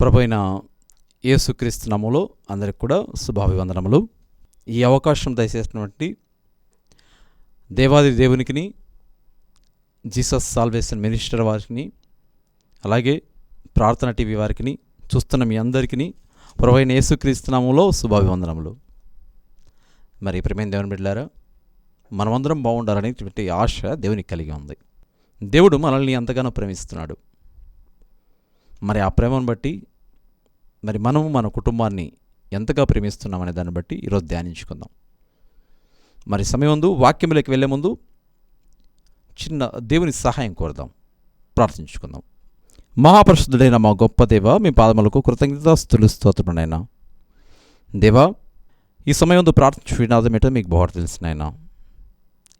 ప్రభైన అయిన యేసుక్రీస్తు అందరికి కూడా శుభాభివందనములు. ఈ అవకాశం దయచేసినటువంటి దేవాది దేవునికిని జీసస్ సాల్వేషన్ మినిస్టర్ వారికి అలాగే ప్రార్థన టీవీ వారికి చూస్తున్న మీ అందరికీ ప్రభైన అయిన యేసుక్రీస్తు నామములో శుభాభివందనములు. మరి ప్రేమైన దేవుని బిడ్డారా మనమందరం బాగుండాలనేటువంటి ఆశ దేవునికి కలిగి ఉంది. దేవుడు మనల్ని ఎంతగానో ప్రేమిస్తున్నాడు. మరి ఆ ప్రేమను బట్టి మరి మనము మన కుటుంబాన్ని ఎంతగా ప్రేమిస్తున్నామనే దాన్ని బట్టి ఈరోజు ధ్యానించుకుందాం. మరి సమయం ముందు వాక్యములకు వెళ్ళే ముందు చిన్న దేవుని సహాయం కోరుదాం. ప్రార్థించుకుందాం. మహాపరిశుద్ధుడైన మా గొప్ప దేవ మీ పాదములకు కృతజ్ఞతాస్తులు స్తోత్రమునైనా దేవా ఈ సమయం ప్రార్థించు వినాదం ఏంటో మీకు బాగా తెలిసినైనా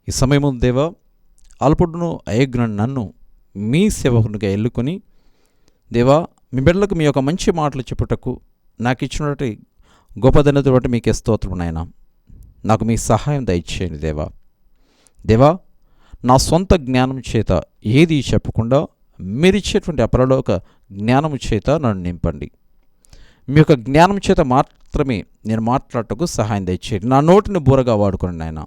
ఈ సమయం దేవా అల్పుడును అయోగ్యును నన్ను మీ సేవకునిగా ఎల్లుకొని దేవా మీ బిడ్డలకు మీ యొక్క మంచి మాటలు చెప్పుటకు నాకు ఇచ్చినటువంటి గొప్పదనతో బట్టి మీకే స్తోత్రం నాయన. నాకు మీ సహాయం దయచేయండి దేవా. దేవా నా సొంత జ్ఞానం చేత ఏది చెప్పకుండా మీరిచ్చేటువంటి అపరలోక జ్ఞానము చేత నన్ను నింపండి. మీ యొక్క జ్ఞానం చేత మాత్రమే నేను మాట్లాడటకు సహాయం దయచేయండి. నా నోటిని బూరగా వాడుకోండి నాయన.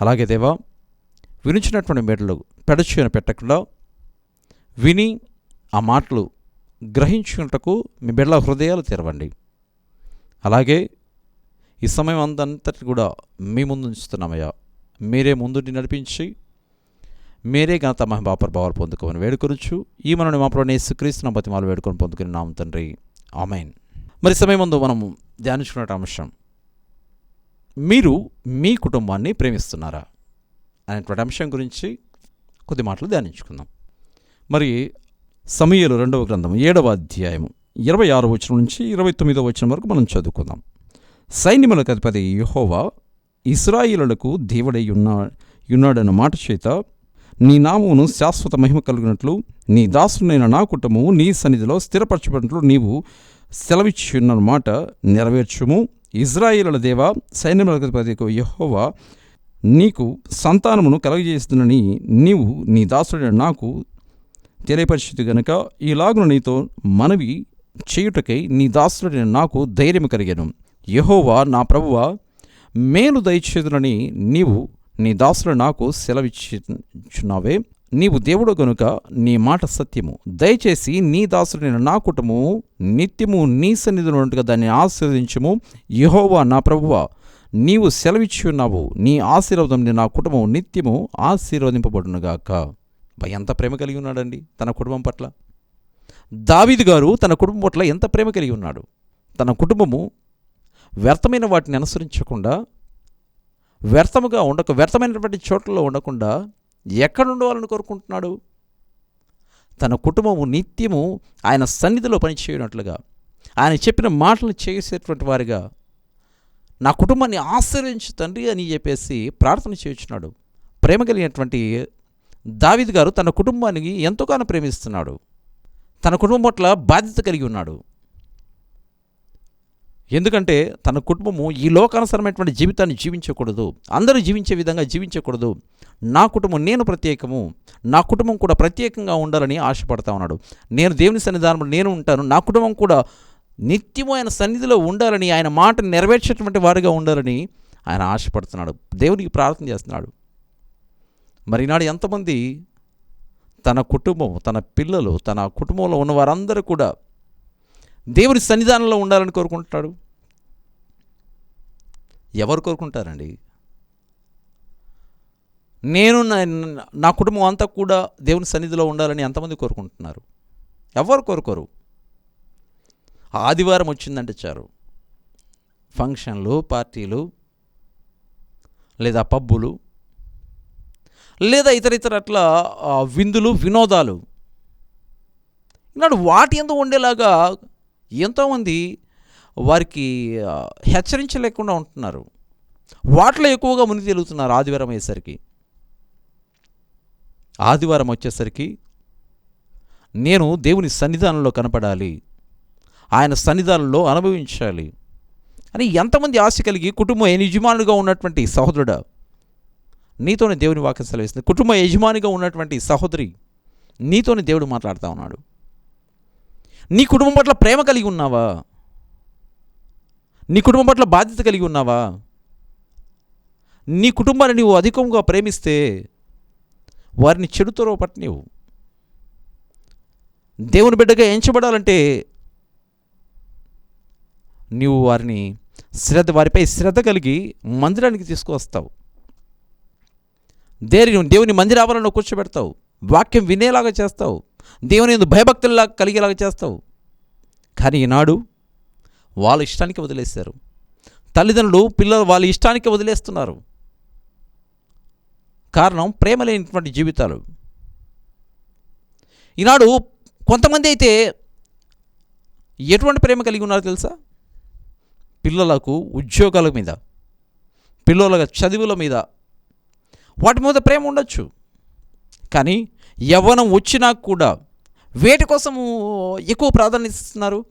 అలాగే దేవా వినిచినటువంటి మెడలు పెడచేయను పెట్టకుండా విని ఆ మాటలు గ్రహించుకుంటకు మీ బిడ్డల హృదయాలు తెరవండి. అలాగే ఈ సమయం అంతటి కూడా మీ ముందు ఉంచుతున్నామయ్యా. మీరే ముందుండి నడిపించి మీరే ఘనత మహిమ భావాలు పొందుకోమని వేడుకొనొచ్చు ఈ మనని మా ప్రభు యేసుక్రీస్తు మాలు వేడుకొని పొందుకుని నామ తండ్రి. ఆమెన్. మరి సమయం ముందు మనం ధ్యానించుకున్న అంశం. మీరు మీ కుటుంబాన్ని ప్రేమిస్తున్నారా అనేటువంటి అంశం గురించి కొద్ది మాటలు ధ్యానించుకుందాం. మరి సమయలు రెండవ గ్రంథం ఏడవ అధ్యాయము. ఇరవై ఆరు వచనం నుంచి ఇరవై తొమ్మిదవ వచనం వరకు మనం చదువుకుందాం. సైన్యములకు అధిపతి యహోవా ఇస్రాయిలకు దేవుడై ఉన్నా ఉన్నాడన్న మాట చేత నీ నామమును శాశ్వత మహిమ కలిగినట్లు నీ దాసునైన నా కుటుంబము నీ సన్నిధిలో స్థిరపరచబడినట్లు నీవు సెలవిచ్చున్న మాట నెరవేర్చుము. ఇజ్రాయిలుల దేవ సైన్యములకు యహోవా నీకు సంతానమును కలగజేస్తుందని నీవు నీ దాసుడైన నాకు తెలియపరిచితి గనుక ఈలాగున నీతో మనవి చేయుటకై నీ దాసుడని నాకు ధైర్యం కలిగాను. యహోవా నా ప్రభువ మేలు దయచేదునని నీవు నీ దాసుడు నాకు సెలవిచ్చున్నావే నీవు దేవుడు గనుక నీ మాట సత్యము. దయచేసి నీ దాసుడైన నా కుటుంబము నిత్యము నీ సన్నిధిలో దాన్ని ఆశీర్వదించము. యహోవా నా ప్రభువ నీవు సెలవిచ్చి ఉన్నావు నీ ఆశీర్వాదం నా కుటుంబం నిత్యము ఆశీర్వదింపబడునుగాక. ఎంత ప్రేమ కలిగి ఉన్నాడండి తన కుటుంబం పట్ల? దావీదు గారు తన కుటుంబం పట్ల ఎంత ప్రేమ కలిగి ఉన్నాడు? తన కుటుంబము వ్యర్థమైన వాటిని అనుసరించకుండా వ్యర్థముగా ఉండక వ్యర్థమైనటువంటి చోట్లలో ఉండకుండా ఎక్కడ ఉండవాలని కోరుకుంటున్నాడు? తన కుటుంబము నిత్యము ఆయన సన్నిధిలో పనిచేయనట్లుగా ఆయన చెప్పిన మాటలు చేసేటువంటి వారిగా నా కుటుంబాన్ని ఆశ్రయించు తండ్రి అని చెప్పేసి ప్రార్థన చేయించున్నాడు. ప్రేమ కలిగినటువంటి దావిద్ గారు తన కుటుంబానికి ఎంతగానో ప్రేమిస్తున్నాడు. తన కుటుంబం పట్ల బాధ్యత కలిగి ఉన్నాడు. ఎందుకంటే తన కుటుంబము ఈ లోకానుసరమైనటువంటి జీవితాన్ని జీవించకూడదు. అందరూ జీవించే విధంగా జీవించకూడదు. నా కుటుంబం నేను ప్రత్యేకము. నా కుటుంబం కూడా ప్రత్యేకంగా ఉండాలని ఆశపడతా ఉన్నాడు. నేను దేవుని సన్నిధానంలో నేను ఉంటాను. నా కుటుంబం కూడా నిత్యము ఆయన సన్నిధిలో ఉండాలని ఆయన మాట నెరవేర్చేటువంటి వారిగా ఉండాలని ఆయన ఆశపడుతున్నాడు. దేవునికి ప్రార్థన చేస్తున్నాడు. మరి ఈనాడు ఎంతమంది తన కుటుంబం తన పిల్లలు తన కుటుంబంలో ఉన్న వారందరూ కూడా దేవుని సన్నిధానంలో ఉండాలని కోరుకుంటాడు ఎవరు కోరుకుంటారండి? నేను నా కుటుంబం అంతా కూడా దేవుని సన్నిధిలో ఉండాలని ఎంతమంది కోరుకుంటున్నారు? ఎవరు కోరుకోరు? ఆదివారం వచ్చిందంటే చారు ఫంక్షన్లు పార్టీలు లేదా పబ్బులు లేదా ఇతర ఇతర అట్లా విందులు వినోదాలు. ఈనాడు వాటి ఎందు ఉండేలాగా ఎంతోమంది వారికి హెచ్చరించలేకుండా ఉంటున్నారు. వాటిలో ఎక్కువగా మునిగి తెలుగుతున్నారు ఆదివారం అయ్యేసరికి. ఆదివారం వచ్చేసరికి నేను దేవుని సన్నిధానంలో కనపడాలి. ఆయన సన్నిధానంలో అనుభవించాలి. అని ఎంతమంది ఆశ కలిగి కుటుంబ యజమానులుగా ఉన్నటువంటి సహోదరుడు నీతోనే దేవుని వాక్యం సెలవిస్తుంది. కుటుంబ యజమానిగా ఉన్నటువంటి సహోదరి నీతోనే దేవుడు మాట్లాడుతూ ఉన్నాడు. నీ కుటుంబం పట్ల ప్రేమ కలిగి ఉన్నావా? నీ కుటుంబం పట్ల బాధ్యత కలిగి ఉన్నావా? నీ కుటుంబాన్ని నీవు అధికంగా ప్రేమిస్తే వారిని చెడుతో పట్టనివు దేవుని బిడ్డగా ఎంచబడాలంటే నీవు వారిని శ్రద్ధ వారిపై శ్రద్ధ కలిగి మందిరానికి తీసుకువస్తావు. దేని దేవుని మందిరావరణలో కూర్చోబెడతావు. వాక్యం వినేలాగా చేస్తావు. దేవుని ఎందు భయభక్తుల్లా కలిగేలాగా చేస్తావు. కానీ ఈనాడు వాళ్ళ ఇష్టానికి వదిలేశారు. తల్లిదండ్రులు పిల్లలు వాళ్ళ ఇష్టానికి వదిలేస్తున్నారు. కారణం ప్రేమ లేనటువంటి జీవితాలు. ఈనాడు కొంతమంది అయితే ఎటువంటి ప్రేమ కలిగి ఉన్నారో తెలుసా? పిల్లలకు ఉద్యోగాల మీద పిల్లల చదువుల మీద వాటి మీద ప్రేమ ఉండొచ్చు. కానీ యవ్వనం వచ్చినా కూడా వేటి కోసము ఎక్కువ ప్రాధాన్యత ఇస్తున్నారు?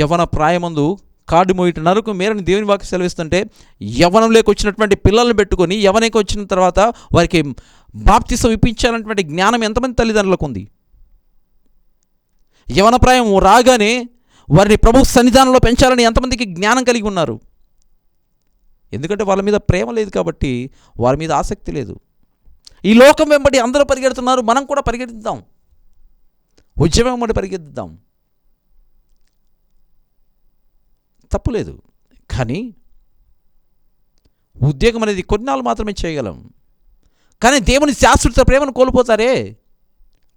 యవ్వన ప్రాయమందు కాడు మోయిట నరకు మేరని దేవుని వాక్య సెలవిస్తుంటే యవ్వనంలోకి వచ్చినటువంటి పిల్లల్ని పెట్టుకొని యవనకి వచ్చిన తర్వాత వారికి బాప్తిసం ఇప్పించాలన్నటువంటి జ్ఞానం ఎంతమంది తల్లిదండ్రులకు ఉంది? యవన ప్రాయం రాగానే వారిని ప్రభు సన్నిధానంలో పెంచాలని ఎంతమందికి జ్ఞానం కలిగి ఉన్నారు? ఎందుకంటే వాళ్ళ మీద ప్రేమ లేదు కాబట్టి వారి మీద ఆసక్తి లేదు. ఈ లోకం వెంబడి అందరూ పరిగెడుతున్నారు మనం కూడా పరిగెత్తిద్దాం ఉద్యమం వెంబడి పరిగెత్తిద్దాం తప్పులేదు కానీ ఉద్యోగం అనేది కొన్నాళ్ళు మాత్రమే చేయగలం. కానీ దేవుని శాశ్వత ప్రేమను కోల్పోతారే?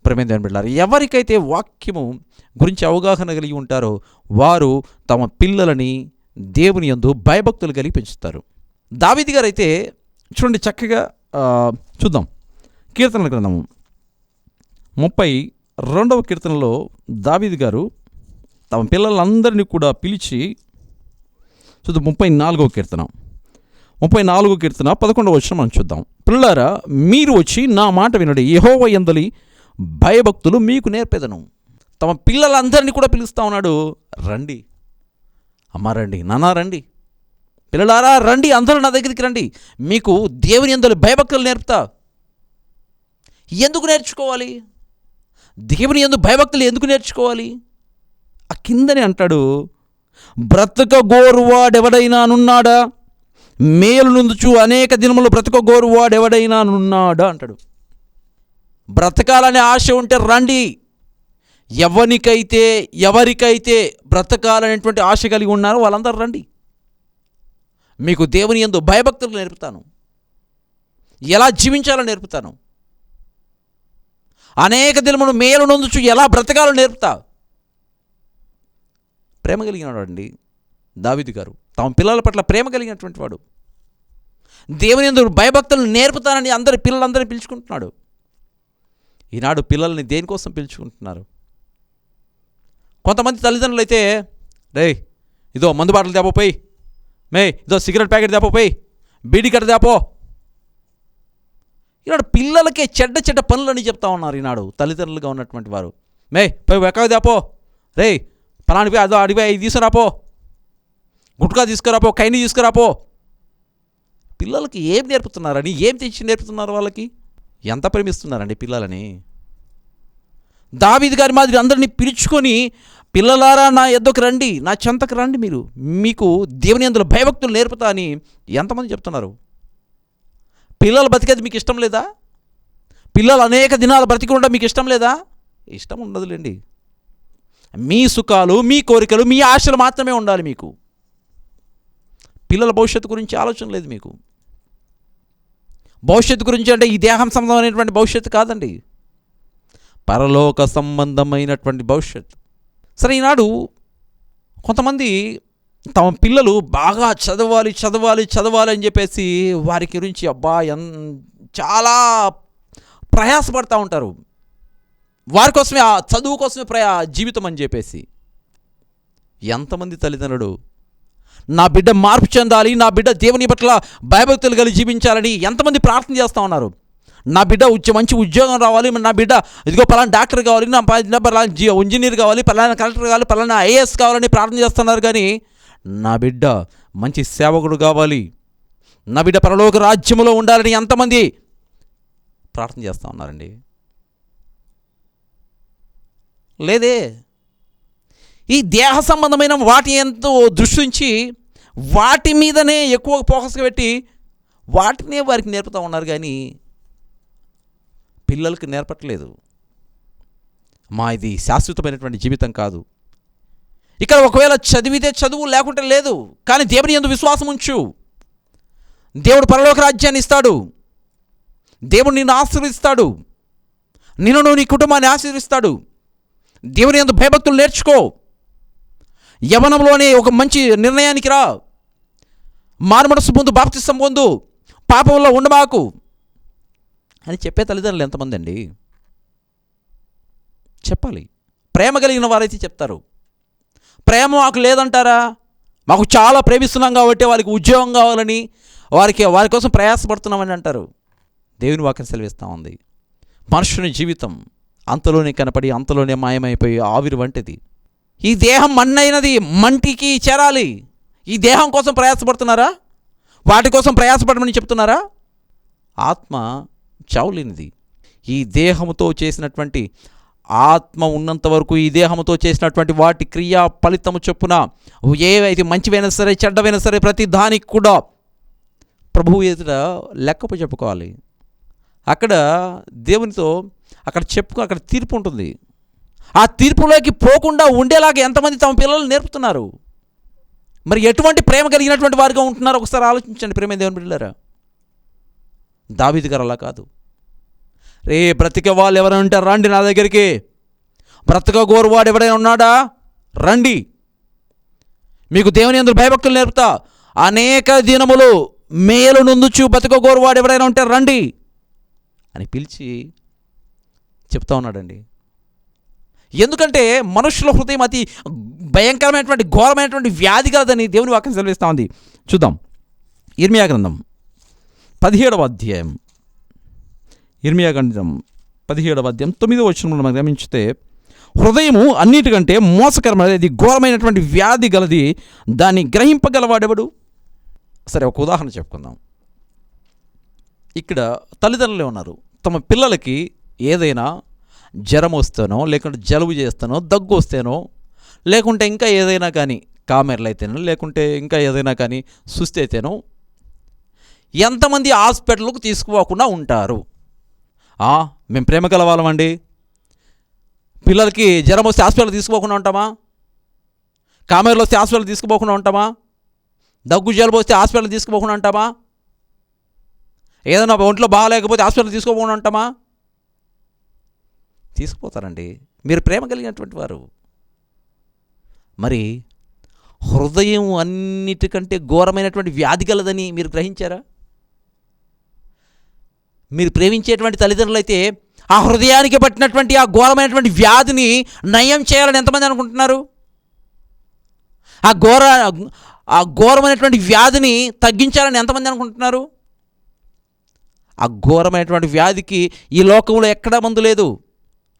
ప్రేమేంద్ర బిడ్డారు ఎవరికైతే వాక్యము గురించి అవగాహన కలిగి ఉంటారో వారు తమ పిల్లలని దేవుని ఎందు భయభక్తులు కలిగి పెంచుతారు. దావిది గారు అయితే చూడండి చక్కగా చూద్దాం. కీర్తనల గ్రంథము. ముప్పై రెండవ కీర్తనలో దావిది గారు తమ పిల్లలందరినీ కూడా పిలిచి చూద్దాం ముప్పై నాలుగవ కీర్తన. ముప్పై నాలుగో కీర్తన పదకొండవ వచ్చిన మనం చూద్దాం. పిల్లారా మీరు వచ్చి నా మాట వినడి. యహోవ ఎందలి భయభక్తులు మీకు నేర్పేదను. తమ పిల్లలందరినీ కూడా పిలుస్తా ఉన్నాడు. రండి. అమ్మ రండి నాన్న రండి. పిల్లలారా రండి అందరూ నా దగ్గరికి రండి. మీకు దేవుని ఎందులో భయభక్తులు నేర్పుతా. ఎందుకు నేర్చుకోవాలి? దేవుని ఎందు భయభక్తులు ఎందుకు నేర్చుకోవాలి? ఆ కిందని అంటాడు బ్రతక గోరువాడెవడైనానున్నాడా మేలు నుందుచు అనేక దినములు బ్రతక గోరువాడెవడైనానున్నాడా అంటాడు. బ్రతకాలనే ఆశ ఉంటే రండి. ఎవరికైతే ఎవరికైతే బ్రతకాలనేటువంటి ఆశ కలిగి ఉన్నారో వాళ్ళందరూ రండి. మీకు దేవుని ఎందు భయభక్తులు నేర్పుతాను. ఎలా జీవించాలో నేర్పుతాను? అనేక దినమును మేలు నొందుచు ఎలా బ్రతకాలో నేర్పుతా? ప్రేమ కలిగిన అండి దావిది గారు. తమ పిల్లల పట్ల ప్రేమ కలిగినటువంటి వాడు. దేవుని ఎందు భయభక్తులను నేర్పుతానని అందరి పిల్లలందరినీ పిలుచుకుంటున్నాడు. ఈనాడు పిల్లల్ని దేనికోసం పిలుచుకుంటున్నారు? కొంతమంది తల్లిదండ్రులు అయితే రే ఇదో మందు బాటలు తేపోయి మే ఇదో సిగరెట్ ప్యాకెట్ తేపోయి బీడీ కట్ట తేపో ఈనాడు పిల్లలకే చెడ్డ చెడ్డ పనులని చెప్తా ఉన్నారు ఈనాడు తల్లిదండ్రులుగా ఉన్నటువంటి వారు. మే పోయి వెక్క తేపో రే పలానిపోయి అదో అడిపోయి తీసుకురాపో. గుట్కా తీసుకురాపో కైని తీసుకురాపో. పిల్లలకి ఏం నేర్పుతున్నారని ఏం తెచ్చి నేర్పుతున్నారు వాళ్ళకి? ఎంత ప్రేమిస్తున్నారండి పిల్లలని? దావీది గారి మాదిరి అందరినీ పిలుచుకొని పిల్లలారా నా ఎద్దకు రండి నా చెంతకు రండి మీరు. మీకు దేవుని అందులో భయభక్తులు నేర్పుతా అని ఎంతమంది చెప్తున్నారు? పిల్లలు బతికేది మీకు ఇష్టం లేదా? పిల్లలు అనేక దినాలు బ్రతికి ఉండడం మీకు ఇష్టం లేదా? ఇష్టం ఉండదులేండి. మీ సుఖాలు మీ కోరికలు మీ ఆశలు మాత్రమే ఉండాలి మీకు. పిల్లల భవిష్యత్తు గురించి ఆలోచన లేదు మీకు. భవిష్యత్తు గురించి అంటే ఈ దేహం సంబంధమైనటువంటి భవిష్యత్తు కాదండి. పరలోక సంబంధమైనటువంటి భవిష్యత్తు. సరే ఈనాడు కొంతమంది తమ పిల్లలు బాగా చదవాలి చదవాలి చదవాలి అని చెప్పేసి వారి గురించి అబ్బా ఎన్ చాలా ప్రయాసపడతా ఉంటారు. వారి కోసమే ఆ చదువు కోసమే ప్రయా జీవితం అని చెప్పేసి. ఎంతమంది తల్లిదండ్రులు నా బిడ్డ మార్పు చెందాలి నా బిడ్డ దేవుని పట్ల భయభక్తులు కలిగి జీవించాలని ఎంతమంది ప్రార్థన చేస్తూ ఉన్నారు. నా బిడ్డ ఉచ్చ మంచి ఉద్యోగం రావాలి నా బిడ్డ ఇదిగో పలానా డాక్టర్ కావాలి నా పలానా ఇంజనీర్ కావాలి పలానా కలెక్టర్ కావాలి పలానా ఐఏఎస్ కావాలని ప్రార్థన చేస్తున్నారు కానీ నా బిడ్డ మంచి సేవకుడు కావాలి. నా బిడ్డ పరలోక రాజ్యములో ఉండాలని ఎంతమంది ప్రార్థన చేస్తూ ఉన్నారండి? లేదే? ఈ దేహ సంబంధమైన వాటి ఎంతో దృష్టించి వాటి మీదనే ఎక్కువ ఫోకస్గా పెట్టి వాటినే వారికి నేర్పుతూ ఉన్నారు కానీ పిల్లలకు నేర్పట్లేదు. మా ఇది శాశ్వతమైనటువంటి జీవితం కాదు. ఇక్కడ ఒకవేళ చదివితే చదువు లేకుంటే లేదు కానీ దేవుని ఎందు విశ్వాసం ఉంచు. దేవుడు పరలోక రాజ్యాన్ని ఇస్తాడు. దేవుడు నిన్ను ఆశీర్వదిస్తాడు. నిన్ను నీ కుటుంబాన్ని ఆశీర్వదిస్తాడు. దేవుని ఎందు భయభక్తులు నేర్చుకో. యవనంలోనే ఒక మంచి నిర్ణయానికి రా. మారుమనసు ముందు బాప్తిస్తం పొందు. పాపంలో ఉండమాకు. అని చెప్పే తల్లిదండ్రులు ఎంతమంది అండి చెప్పాలి. ప్రేమ కలిగిన వారైతే చెప్తారు. ప్రేమ మాకు లేదంటారా? మాకు చాలా ప్రేమిస్తున్నాం కాబట్టి వారికి ఉద్యోగం కావాలని వారికి వారి కోసం ప్రయాసపడుతున్నామని అంటారు. దేవుని వాక్యం సెలవిస్తూ ఉంది. మనుషుని జీవితం అంతలోనే కనపడి అంతలోనే మాయమైపోయి ఆవిరి వంటిది. ఈ దేహం మన్నైనది మంటికి చేరాలి. ఈ దేహం కోసం ప్రయాసపడుతున్నారా? వాటి కోసం ప్రయాసపడమని చెప్తున్నారా? ఆత్మ చావులేనిది. ఈ దేహముతో చేసినటువంటి ఆత్మ ఉన్నంత వరకు ఈ దేహముతో చేసినటువంటి వాటి క్రియా ఫలితము చొప్పున ఏవైతే మంచివైనా సరే చెడ్డవైనా సరే ప్రతి దానికి కూడా ప్రభువు ఎదుట లెక్కపు చెప్పుకోవాలి. అక్కడ దేవునితో అక్కడ చెప్పుకు అక్కడ తీర్పు ఉంటుంది. ఆ తీర్పులోకి పోకుండా ఉండేలాగా ఎంతమంది తమ పిల్లలు నేర్పుతున్నారు? మరి ఎటువంటి ప్రేమ కలిగినటువంటి వారిగా ఉంటున్నారో ఒకసారి ఆలోచించండి ప్రేమ దేవుని బిడ్డలారా. దావీదు గారు అలా కాదు. రే బ్రతికే వాళ్ళు ఎవరైనా ఉంటారు రండి నా దగ్గరికి. బ్రతక గోరువాడు ఎవరైనా ఉన్నాడా? రండి. మీకు దేవుని అందరూ భయభక్తులు నేర్పుతా. అనేక దినములు మేలు నుందుచు బతుక గోరువాడు ఎవరైనా ఉంటే రండి అని పిలిచి చెప్తా ఉన్నాడండి. ఎందుకంటే మనుషుల హృదయం అతి భయంకరమైనటువంటి ఘోరమైనటువంటి వ్యాధి కలదని దేవుని వాక్యం సెలవిస్తూ ఉంది. చూద్దాం. ఇర్మియా గ్రంథం. పదిహేడవ అధ్యాయం. ఇర్మియా గ్రంథం పదిహేడవ అధ్యాయం. తొమ్మిదవ వచ్చిన మనం గమనించితే హృదయము అన్నిటికంటే మోసకరమైనది ఘోరమైనటువంటి వ్యాధి గలది దాన్ని గ్రహింపగలవాడెవడు? సరే ఒక ఉదాహరణ చెప్పుకుందాం. ఇక్కడ తల్లిదండ్రులే ఉన్నారు. తమ పిల్లలకి ఏదైనా జ్వరం వస్తేనో లేకుంటే జలుబు చేస్తానో దగ్గు వస్తేనో లేకుంటే ఇంకా ఏదైనా కానీ కామెర్లు అయితేనో లేకుంటే ఇంకా ఏదైనా కానీ సుస్థి అయితేనో ఎంతమంది హాస్పిటల్కు తీసుకుపోకుండా ఉంటారు? మేము ప్రేమ కలవాలమండి పిల్లలకి జ్వరం వస్తే హాస్పిటల్ తీసుకుపోకుండా ఉంటామా? కామెరలు వస్తే హాస్పిటల్ తీసుకుపోకుండా ఉంటామా? దగ్గు జలుబు వస్తే హాస్పిటల్ తీసుకుపోకుండా ఉంటామా? ఏదైనా ఒంట్లో బాగాలేకపోతే హాస్పిటల్ తీసుకోకుండా ఉంటామా? తీసుకుపోతారండి. మీరు ప్రేమ కలిగినటువంటి వారు. మరి హృదయం అన్నిటికంటే ఘోరమైనటువంటి వ్యాధి కలదని మీరు గ్రహించారా? మీరు ప్రేమించేటువంటి తల్లిదండ్రులు అయితే ఆ హృదయానికి పట్టినటువంటి ఆ ఘోరమైనటువంటి వ్యాధిని నయం చేయాలని ఎంతమంది అనుకుంటున్నారు? ఆ ఘోర ఆ ఘోరమైనటువంటి వ్యాధిని తగ్గించాలని ఎంతమంది అనుకుంటున్నారు? ఆ ఘోరమైనటువంటి వ్యాధికి ఈ లోకంలో ఎక్కడా మందు లేదు.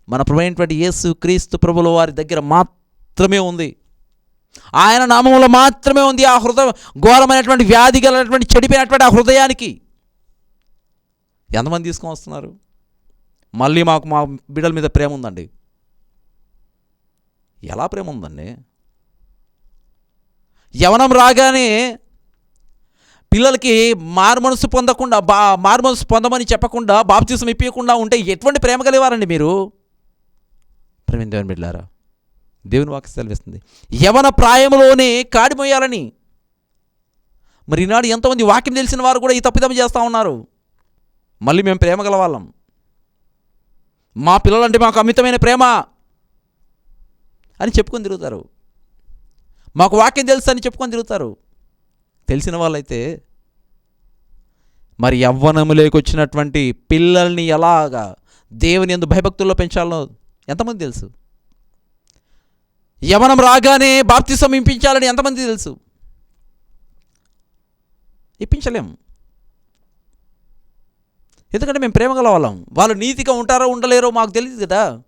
మన ప్రభుత్వమైనటువంటి యేసు క్రీస్తు ప్రభుల వారి దగ్గర మాత్రమే ఉంది. ఆయన నామంలో మాత్రమే ఉంది ఆ హృదయ ఘోరమైనటువంటి వ్యాధి గలటువంటి చెడిపోయినటువంటి ఆ హృదయానికి. ఎంతమంది తీసుకొని వస్తున్నారు? మళ్ళీ మాకు మా బిడ్డల మీద ప్రేమ ఉందండి. ఎలా ప్రేమ ఉందండి? యవనం రాగానే పిల్లలకి మారుమనసు పొందకుండా బా మారుమనసు పొందమని చెప్పకుండా బాప్తీసం ఇప్పకుండా ఉంటే ఎటువంటి ప్రేమ కలివారండి మీరు? ప్రేమ దేవుని బిడ్డారా దేవుని వాక్య సెలవిస్తుంది. యవన ప్రాయంలోనే కాడిపోయాలని మరి ఈనాడు ఎంతమంది వాక్యం తెలిసిన వారు కూడా ఈ తప్పిదం చేస్తూ ఉన్నారు. మళ్ళీ మేము ప్రేమ గలవాళ్ళం. మా పిల్లలంటే మాకు అమితమైన ప్రేమ అని చెప్పుకొని తిరుగుతారు. మాకు వాక్యం తెలుసు అని చెప్పుకొని తిరుగుతారు. తెలిసిన వాళ్ళైతే మరి యవ్వనములోకి వచ్చినటువంటి పిల్లల్ని ఎలాగా దేవుని ఎందు భయభక్తుల్లో పెంచాలో ఎంతమంది తెలుసు? యవనం రాగానే బాప్తిసం ఇంపించాలని ఎంతమంది తెలుసు? ఇప్పించలేం. ఎందుకంటే మేము ప్రేమ గల వాళ్ళం. వాళ్ళు నీతిగా ఉంటారో ఉండలేరో మాకు తెలియదు కదా.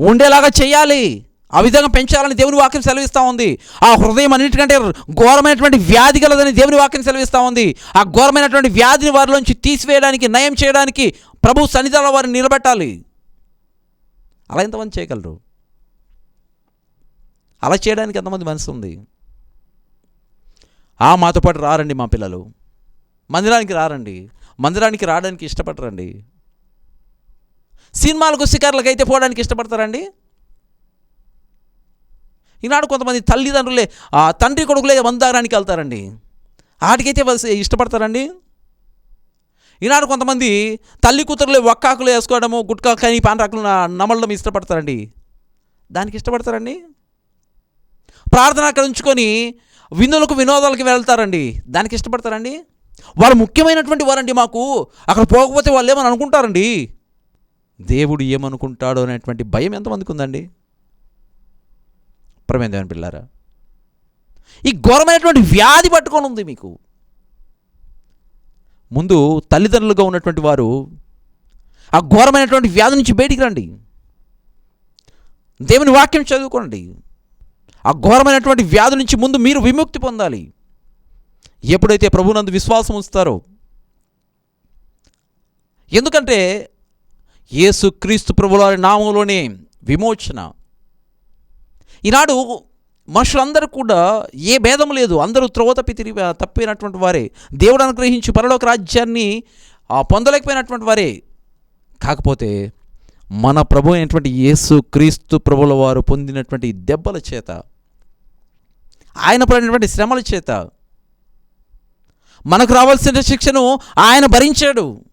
ఉండేలాగా చేయాలి. ఆ విధంగా పెంచాలని దేవుని వాక్యం సెలవిస్తూ ఉంది. ఆ హృదయం అన్నిటికంటే ఘోరమైనటువంటి వ్యాధి గలదని దేవుని వాక్యం సెలవిస్తూ ఉంది. ఆ ఘోరమైనటువంటి వ్యాధిని వారిలోంచి తీసివేయడానికి నయం చేయడానికి ప్రభు సన్నిధానంలో వారిని నిలబెట్టాలి. అలా ఎంతమంది చేయగలరు? అలా చేయడానికి ఎంతమంది మనసు ఉంది? ఆ మాతో పాటు రారండి మా పిల్లలు. మందిరానికి రారండి. మందిరానికి రావడానికి ఇష్టపడరండి. సినిమాలకు షికార్లకు అయితే పోవడానికి ఇష్టపడతారండి. ఈనాడు కొంతమంది తల్లిదండ్రులే ఆ తండ్రి కొడుకులే మందారానికి వెళ్తారండి. వాటికైతే వాళ్ళు ఇష్టపడతారండి. ఈనాడు కొంతమంది తల్లి కూతురులే ఒక్కాకులు వేసుకోవడము గుట్కా కానీ పానరాకులు నమలడం ఇష్టపడతారండి. దానికి ఇష్టపడతారండి. ప్రార్థన అక్కడ ఉంచుకొని విందులకు వినోదాలకు వెళ్తారండి. దానికి ఇష్టపడతారండి. వాళ్ళు ముఖ్యమైనటువంటి వారండి మాకు. అక్కడ పోకపోతే వాళ్ళు ఏమని అనుకుంటారండి? దేవుడు ఏమనుకుంటాడో అనేటువంటి భయం ఎంతమందికి ఉందండి? ప్రమేంద్రమైన పిల్లారా ఈ ఘోరమైనటువంటి వ్యాధి పట్టుకొని ఉంది మీకు. ముందు తల్లిదండ్రులుగా ఉన్నటువంటి వారు ఆ ఘోరమైనటువంటి వ్యాధి నుంచి బయటికి రండి. దేవుని వాక్యం చదువుకోండి. ఆ ఘోరమైనటువంటి వ్యాధి నుంచి ముందు మీరు విముక్తి పొందాలి. ఎప్పుడైతే ప్రభునందు విశ్వాసం ఉంచుతారో? ఎందుకంటే యేసు క్రీస్తు ప్రభుల నామంలోనే విమోచన. ఈనాడు మనుషులందరూ కూడా ఏ భేదం లేదు. అందరూ త్రోవ తప్పి తిరిగి తప్పినటువంటి వారే. దేవుడు అనుగ్రహించి పరలోక రాజ్యాన్ని ఆ, పొందలేకపోయినటువంటి వారే. కాకపోతే మన ప్రభు అయినటువంటి యేసు క్రీస్తు ప్రభుల వారు పొందినటువంటి దెబ్బల చేత ఆయన పడినటువంటి శ్రమల చేత మనకు రావాల్సిన శిక్షను ఆయన భరించాడు.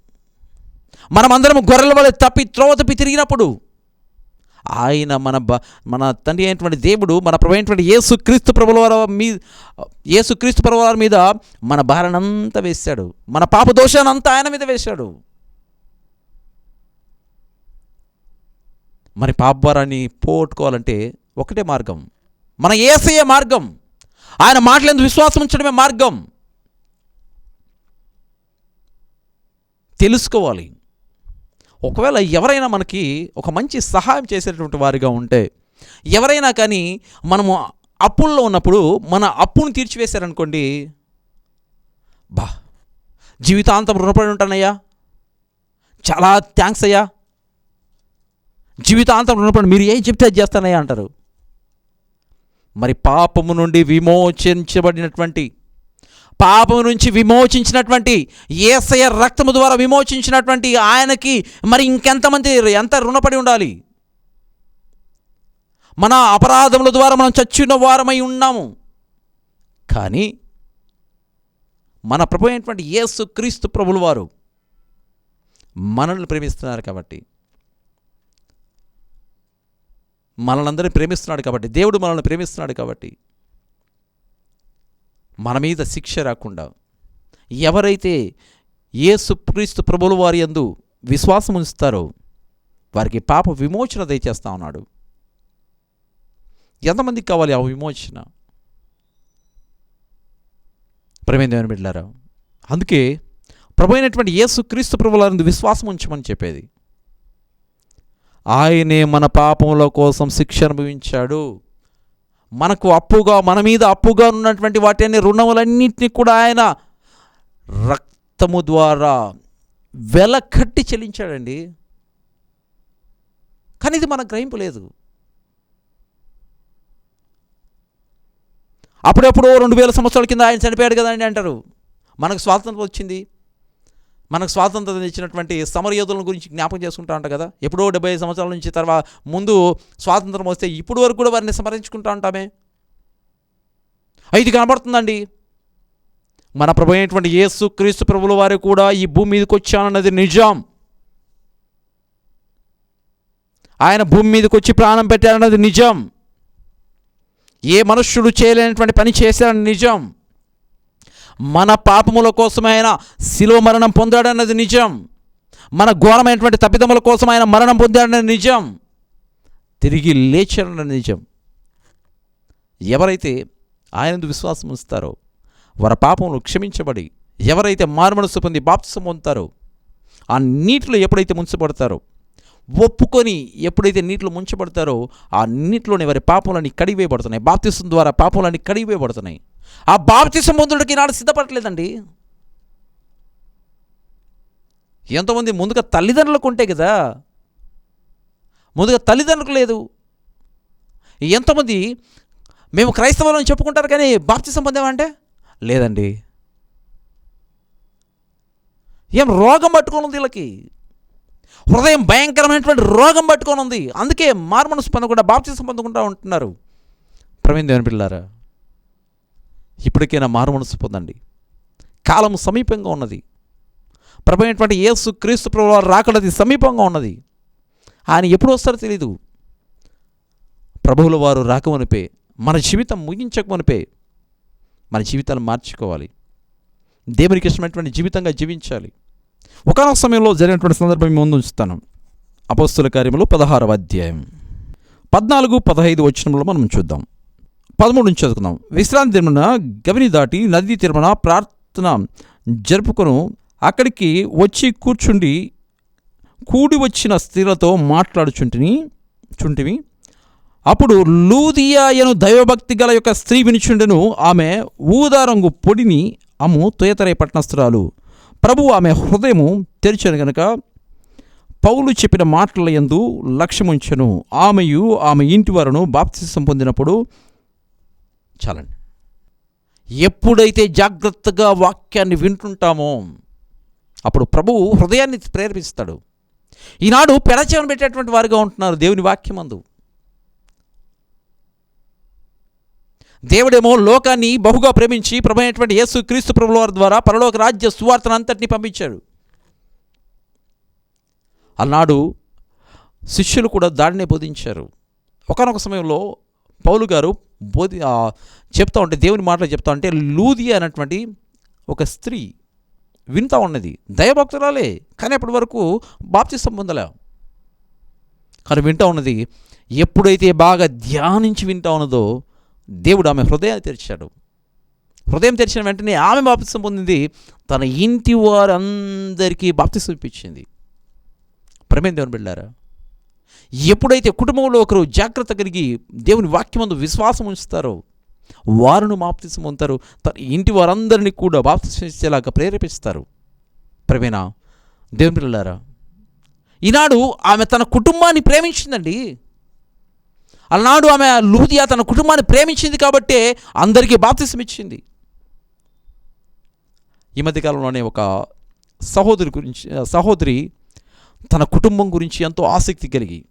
మనమందరం గొర్రెల వల్ల తప్పి త్రోవ తప్పి తిరిగినప్పుడు ఆయన మన బ మన తండ్రి అయినటువంటి దేవుడు మన ప్రభు అయినటువంటి యేసు క్రీస్తు ప్రభుల వారి మీ యేసు క్రీస్తు ప్రభుల వారి మీద మన భారనంతా వేశాడు. మన పాప దోషానంతా ఆయన మీద వేశాడు. మరి పాప భారాన్ని పోగొట్టుకోవాలంటే ఒకటే మార్గం. మన ఏసయ్యే మార్గం. ఆయన మాటలందు విశ్వాసం ఉంచడమే మార్గం. తెలుసుకోవాలి. ఒకవేళ ఎవరైనా మనకి ఒక మంచి సహాయం చేసేటటువంటి వారిగా ఉంటే ఎవరైనా కానీ మనము అప్పుల్లో ఉన్నప్పుడు మన అప్పును తీర్చివేశారనుకోండి బా జీవితాంతం రుణపడి ఉంటానయ్యా. చాలా థ్యాంక్స్ అయ్యా. జీవితాంతం రుణపడి మీరు ఏం చెప్తే అది చేస్తానయ్యా అంటారు. మరి పాపము నుండి విమోచించబడినటువంటి పాపం నుంచి విమోచించినటువంటి ఏసయ రక్తము ద్వారా విమోచించినటువంటి ఆయనకి మరి ఇంకెంతమంది ఎంత రుణపడి ఉండాలి? మన అపరాధముల ద్వారా మనం చచ్చిన వారమై ఉన్నాము. కానీ మన ప్రభు అయినటువంటి యేసు క్రీస్తు ప్రభుల వారు మనల్ని ప్రేమిస్తున్నారు కాబట్టి. మనల్ని ప్రేమిస్తున్నాడు కాబట్టి. దేవుడు మనల్ని ప్రేమిస్తున్నాడు కాబట్టి. మన మీద శిక్ష రాకుండా ఎవరైతే ఏ సుక్రీస్తు ప్రభుల వారి యందు విశ్వాసం ఉంచుతారో వారికి పాప విమోచన దయచేస్తా ఉన్నాడు. ఎంతమందికి కావాలి ఆ విమోచన? ప్రమేంద్రమైన బిడ్డారా అందుకే ప్రభు అయినటువంటి యేసు క్రీస్తు ప్రభుల విశ్వాసం ఉంచమని చెప్పేది. ఆయనే మన పాపముల కోసం శిక్ష అనుభవించాడు. మనకు అప్పుగా మన మీద అప్పుగా ఉన్నటువంటి వాటిని రుణములన్నింటినీ కూడా ఆయన రక్తము ద్వారా వెలకట్టి చెల్లించాడండి. కానీ ఇది మనకు గ్రహింపు లేదు. అప్పుడెప్పుడు రెండు వేల సంవత్సరాల కింద ఆయన చనిపోయాడు కదండి అంటారు. మనకు స్వాతంత్రం వచ్చింది. మనకు స్వాతంత్రం ఇచ్చినటువంటి సమరయోధుల గురించి జ్ఞాపకం చేసుకుంటా ఉంటాం కదా? ఎప్పుడో డెబ్బై సంవత్సరాల నుంచి తర్వాత ముందు స్వాతంత్రం వస్తే ఇప్పుడు వరకు కూడా వారిని స్మరించుకుంటా ఉంటామే. ఇది కనబడుతుందండి. మన ప్రభు అయినటువంటి యేసు క్రీస్తు ప్రభుల వారు కూడా ఈ భూమి మీదకి వచ్చానన్నది నిజం. ఆయన భూమి మీదకి వచ్చి ప్రాణం పెట్టారన్నది నిజం. ఏ మనుష్యుడు చేయలేనటువంటి పని చేశారని నిజం. మన పాపముల కోసమే ఆయన శిలువ మరణం పొందాడన్నది నిజం. మన ఘోరమైనటువంటి తప్పిదముల కోసం ఆయన మరణం పొందాడన్నది నిజం. తిరిగి లేచాడన్నది నిజం. ఎవరైతే ఆయనందు విశ్వాసం ఉంచుతారో వారి పాపములు క్షమించబడి ఎవరైతే మారుమనస్సు పొంది బాప్సం పొందుతారో ఆ నీటిలో ఎప్పుడైతే ముంచబడతారో ఒప్పుకొని ఎప్పుడైతే నీటిలో ముంచబడతారో ఆ నీటిలోనే వారి పాపములన్నీ కడిగివేయబడుతున్నాయి. బాప్తిసం ద్వారా పాపములన్నీ కడిగివేయబడుతున్నాయి. ఆ బాప్తిసం పొందుడికి నాడు సిద్ధపడలేదండి ఎంతోమంది ముందుగా తల్లిదండ్రులకు ఉంటే కదా ముందుగా తల్లిదండ్రులకు లేదు. ఎంతమంది మేము క్రైస్తవులను చెప్పుకుంటారు కానీ బాప్తి సంబంధం అంటే? లేదండి. ఏం రోగం పట్టుకొని ఉంది వీళ్ళకి? హృదయం భయంకరమైనటువంటి రోగం పట్టుకొని ఉంది. అందుకే మారుమనసు బాప్తి సంబంధం పొందకుండా ఉంటున్నారు. ప్రవీణ్ దేవుని పిల్లారా ఇప్పటికైనా మారుమనసు పొందండి. కాలం సమీపంగా ఉన్నది. ప్రభు అయినటువంటి యేసు క్రీస్తు ప్రభు వారు రాకడది సమీపంగా ఉన్నది. ఆయన ఎప్పుడు వస్తారో తెలీదు. ప్రభువుల వారు రాకమనిపే మన జీవితం ముగించకమనిపే మన జీవితాలు మార్చుకోవాలి. దేవునికి ఇష్టమైనటువంటి జీవితంగా జీవించాలి. ఒకనొక సమయంలో జరిగినటువంటి సందర్భం ముందు ఉంచుతాను. అపస్తుల కార్యములు పదహారవ అధ్యాయం. పద్నాలుగు పదహైదు వచనంలో మనం చూద్దాం. పదమూడు నుంచి చదువుకుందాం. విశ్రాంతి దినమున గవిని దాటి నదీ తీరమున ప్రార్థన జరుపుకొను. అక్కడికి వచ్చి కూర్చుండి కూడి వచ్చిన స్త్రీలతో మాట్లాడుచుంటిని చుంటివి. అప్పుడు లూదియాయను దైవభక్తి గల యొక్క స్త్రీ వినిచుండెను. ఆమె ఊదారంగు పొడిని అమ్ము తుయతరే పట్టణస్థురాలు. ప్రభు ఆమె హృదయము తెరిచను గనుక పౌలు చెప్పిన మాటల యందు లక్ష్యముంచెను. ఆమెయు ఆమె ఇంటి వారును బాప్తిసం పొందినప్పుడు చాలండి ఎప్పుడైతే జాగ్రత్తగా వాక్యాన్ని వింటుంటామో అప్పుడు ప్రభువు హృదయాన్ని ప్రేరేపిస్తాడు. ఈనాడు పెడచేవన పెట్టేటువంటి వారుగా ఉంటున్నారు దేవుని వాక్యమందు. దేవుడేమో లోకాన్ని బహుగా ప్రేమించి ప్రభు యేసు క్రీస్తు ప్రభుల వారి ద్వారా పరలోక రాజ్య సువార్తను అంతటిని పంపించాడు. అన్నాడు శిష్యులు కూడా దాడిని బోధించారు. ఒకనొక సమయంలో పౌలు గారు బోధి చెప్తా ఉంటే దేవుని మాటలు చెప్తా ఉంటే లూది అనేటువంటి ఒక స్త్రీ వింటా ఉన్నది. దయభక్తురాలే కానీ అప్పటి వరకు బాప్తిస్తం పొందలే. కానీ వింటా ఉన్నది ఎప్పుడైతే బాగా ధ్యానించి వింటా ఉన్నదో దేవుడు ఆమె హృదయాన్ని తెరిచాడు. హృదయం తెరిచిన వెంటనే ఆమె బాప్తిస్తం పొందింది తన ఇంటి వారందరికీ బాప్తిస్తం ఇప్పించింది. ప్రమేం దేవుని బిళ్ళారా ఎప్పుడైతే కుటుంబంలో ఒకరు జాగ్రత్త కలిగి దేవుని వాక్యమందు విశ్వాసం ఉంచుతారో వారును బాప్తిసం పొందుతారు తన ఇంటి వారందరినీ కూడా బాప్తిసం ప్రేరేపిస్తారు. ప్రవీణ దేవుని పిల్లలారా ఈనాడు ఆమె తన కుటుంబాన్ని ప్రేమించిందండి. అలనాడు ఆమె లూదియా తన కుటుంబాన్ని ప్రేమించింది కాబట్టే అందరికీ బాప్తిసం ఇచ్చింది. ఈ మధ్యకాలంలోనే ఒక సహోదరి గురించి సహోదరి తన కుటుంబం గురించి ఎంతో ఆసక్తి కలిగి.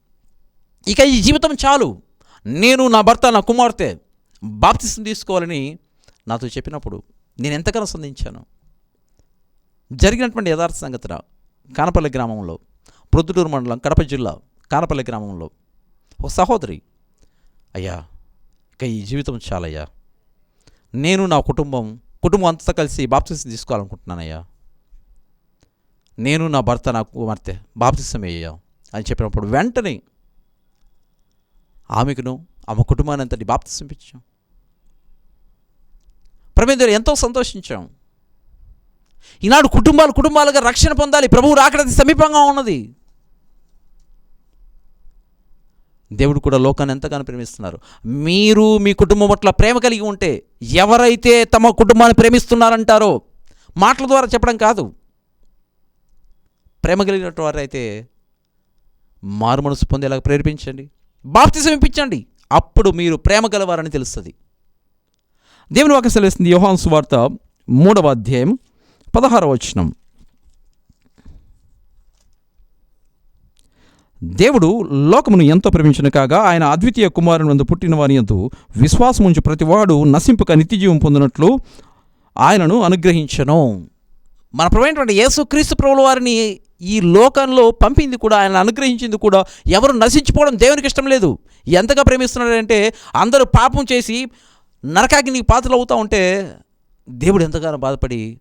ఇక ఈ జీవితం చాలు. నేను నా భర్త నా కుమార్తె బాప్తిసం తీసుకోవాలని నాతో చెప్పినప్పుడు నేను ఎంతగానో సంధించాను జరిగినటువంటి యథార్థ సంగతిన కానపల్లి గ్రామంలో ప్రొద్దుటూరు మండలం కడప జిల్లా కానపల్లి గ్రామంలో ఒక సహోదరి అయ్యా ఇక ఈ జీవితం చాలయ్యా. నేను నా కుటుంబం కుటుంబం అంతా కలిసి బాప్తిసం తీసుకోవాలనుకుంటున్నానయ్యా. నేను నా భర్త నా కుమార్తె బాప్తిసం అని చెప్పినప్పుడు వెంటనే ఆమెకును ఆమె కుటుంబాన్ని అంతటి బాప్తిసం ఇచ్చాం ప్రమేందరు ఎంతో సంతోషించాం. ఈనాడు కుటుంబాలు కుటుంబాలుగా రక్షణ పొందాలి. ప్రభువు రాకడది సమీపంగా ఉన్నది. దేవుడు కూడా లోకాన్ని ఎంతగానో ప్రేమిస్తున్నారు. మీరు మీ కుటుంబం పట్ల ప్రేమ కలిగి ఉంటే ఎవరైతే తమ కుటుంబాన్ని ప్రేమిస్తున్నారంటారో మాటల ద్వారా చెప్పడం కాదు. ప్రేమ కలిగినట్టు వారైతే మారు మనసు పొందేలాగా ప్రేరేపించండి. బాప్తిసం ఇప్పించండి. అప్పుడు మీరు ప్రేమ గలవారని తెలుస్తుంది. దేవుని వాక్యం సెలవిస్తుంది యోహాన్ వార్త మూడవ అధ్యాయం పదహార వచనం. దేవుడు లోకమును ఎంతో ప్రేమించిన కాగా ఆయన అద్వితీయ కుమారుని వందు పుట్టిన వారి ఎందు విశ్వాసముంచు ప్రతివాడు నశింపుక నిత్యజీవం పొందినట్లు ఆయనను అనుగ్రహించను. మన ప్రభుత్వ యేసు క్రీస్తు ప్రభుల వారిని ఈ లోకంలో పంపింది కూడా ఆయన అనుగ్రహించింది కూడా ఎవరు నశించిపోవడం దేవునికి ఇష్టం లేదు. ఎంతగా ప్రేమిస్తున్నాడంటే అందరూ పాపం చేసి నరకాగ్నికి పాత్రలు అవుతూ ఉంటే దేవుడు ఎంతగానో బాధపడి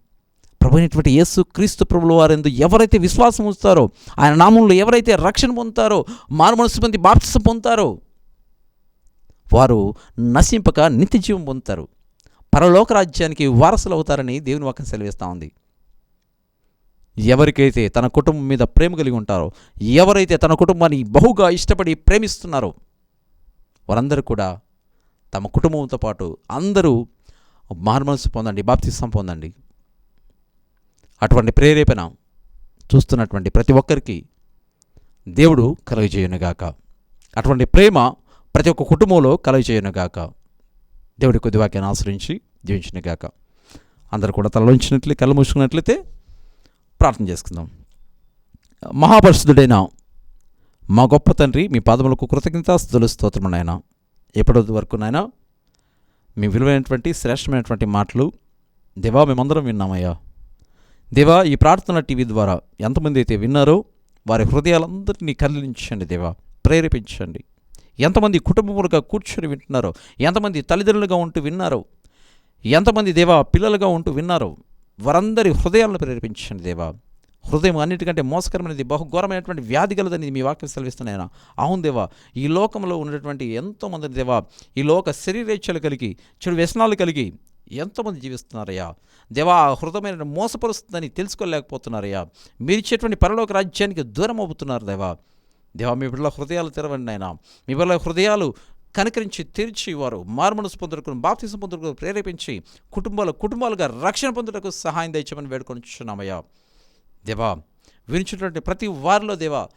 ప్రభునటువంటి యేసు క్రీస్తు ప్రభుల వారెందు ఎవరైతే విశ్వాసం ఉంచుతారో ఆయన నామంలో ఎవరైతే రక్షణ పొందుతారో మారు మనసు పొంది బాప్తిసం పొందుతారో వారు నశింపక నిత్య జీవం పొందుతారు. పరలోక రాజ్యానికి వారసులు అవుతారని దేవుని వాక్యం సెలవిస్తూ ఉంది. ఎవరికైతే తన కుటుంబం మీద ప్రేమ కలిగి ఉంటారో ఎవరైతే తన కుటుంబాన్ని బహుగా ఇష్టపడి ప్రేమిస్తున్నారో వారందరూ కూడా తమ కుటుంబంతో పాటు అందరూ మార్మల్స్ పొందండి బాప్తిసం పొందండి. అటువంటి ప్రేరేపణ చూస్తున్నటువంటి ప్రతి ఒక్కరికి దేవుడు కలుగజేయునుగాక. అటువంటి ప్రేమ ప్రతి ఒక్క కుటుంబంలో కలుగజేయునుగాక. దేవుడి కొద్ది వాక్యాన్ని ఆశ్రయించి జీవించినగాక. అందరు కూడా తలలోంచినట్లు కళ్ళు మూసుకున్నట్లయితే ప్రార్థన చేసుకుందాం. మహాపరిశుద్ధుడైన మా గొప్ప తండ్రి మీ పాదములకు కృతజ్ఞతాస్తులు స్తోత్రము నాయన. ఎప్పటి వరకు నాయన? మీ విలువైనటువంటి శ్రేష్టమైనటువంటి మాటలు దేవా మేమందరం విన్నామయ్యా. దేవా ఈ ప్రార్థన టీవీ ద్వారా ఎంతమంది అయితే విన్నారో వారి హృదయాలందరినీ కదిలించండి దేవా ప్రేరేపించండి. ఎంతమంది కుటుంబములుగా కూర్చొని వింటున్నారో ఎంతమంది తల్లిదండ్రులుగా ఉంటూ విన్నారో ఎంతమంది దేవా పిల్లలుగా ఉంటూ విన్నారో వారందరి హృదయాలను ప్రేరేపించండి దేవా. హృదయం అన్నిటికంటే మోసకరమైనది బహుఘోరమైనటువంటి వ్యాధి గలదని మీ వాక్యం సెలవిస్తున్నాయన అవును దేవా ఈ లోకంలో ఉన్నటువంటి ఎంతోమంది దేవా ఈ లోక శరీరేచ్ఛలు కలిగి చెడు వ్యసనాలు కలిగి ఎంతోమంది జీవిస్తున్నారయ్యా. దేవా ఆ హృదయమైన మోసపరుస్తుందని తెలుసుకోలేకపోతున్నారయ్యా. మీరు ఇచ్చేటువంటి పరలోక రాజ్యానికి దూరం అవుతున్నారు దేవా. దేవా మీ బిడ్డల హృదయాలు తెరవండి ఆయన మీ బిడ్డల హృదయాలు కనికరించి తెరిచి వారు మార్మను పొందుటకు బాప్తిసం పొందుటకు ప్రేరేపించి కుటుంబాలు కుటుంబాలుగా రక్షణ పొందుటకు సహాయం దయచేయమని వేడుకొనిచున్నామయ్యా. దేవా వినిచినటువంటి ప్రతి వారిలో దేవా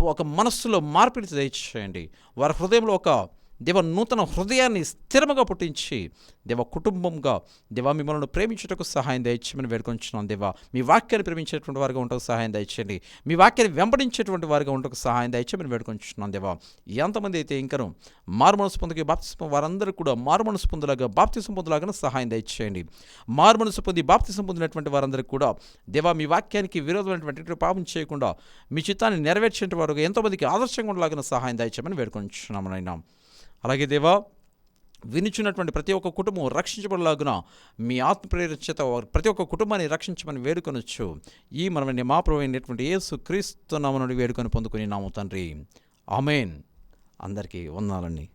ఒక మనస్సులో మార్పిడి దయచేయండి. వారి హృదయంలో ఒక దేవ నూతన హృదయాన్ని స్థిరముగా పుట్టించి దేవ కుటుంబంగా దేవా మిమ్మల్ని ప్రేమించుటకు సహాయం దయచేయమని వేడుకొంచున్నాం. దేవా మీ వాక్యాన్ని ప్రేమించేటువంటి వారిగా ఉండకు సహాయం దయచేయండి. మీ వాక్యాన్ని వెంబడించేటువంటి వారిగా ఉండకు సహాయం దయచేయమని వేడుకొంచున్నాం. దేవా ఎంతమంది అయితే ఇంకను మారుమనసు పొందికి బాప్తిసం వారందరూ కూడా మారుమనసు పొందులాగా బాప్తిసం పొందులాగా సహాయం దయచేయండి. మారుమనసు పొంది బాప్తిసం పొందినటువంటి వారందరూ కూడా దేవా మీ వాక్యానికి విరోధమైనటువంటి పాపం చేయకుండా మీ చిత్తాన్ని నెరవేర్చేటువంటి వారు ఎంతోమందికి ఆదర్శంగా ఉండలాగిన సహాయం దయచేయమని వేడుకొంచున్నాం. అయినా అలాగే దేవా వినిచున్నటువంటి ప్రతి ఒక్క కుటుంబం రక్షించబడలాగున మీ ఆత్మ ప్రేరణ వారు ప్రతి ఒక్క కుటుంబాన్ని రక్షించమని వేడుకొనొచ్చు. ఈ మనమని మా యేసు క్రీస్తు నామనుడి వేడుకొని పొందుకుని నాము తండ్రి. ఆమెన్. అందరికీ వందాలండి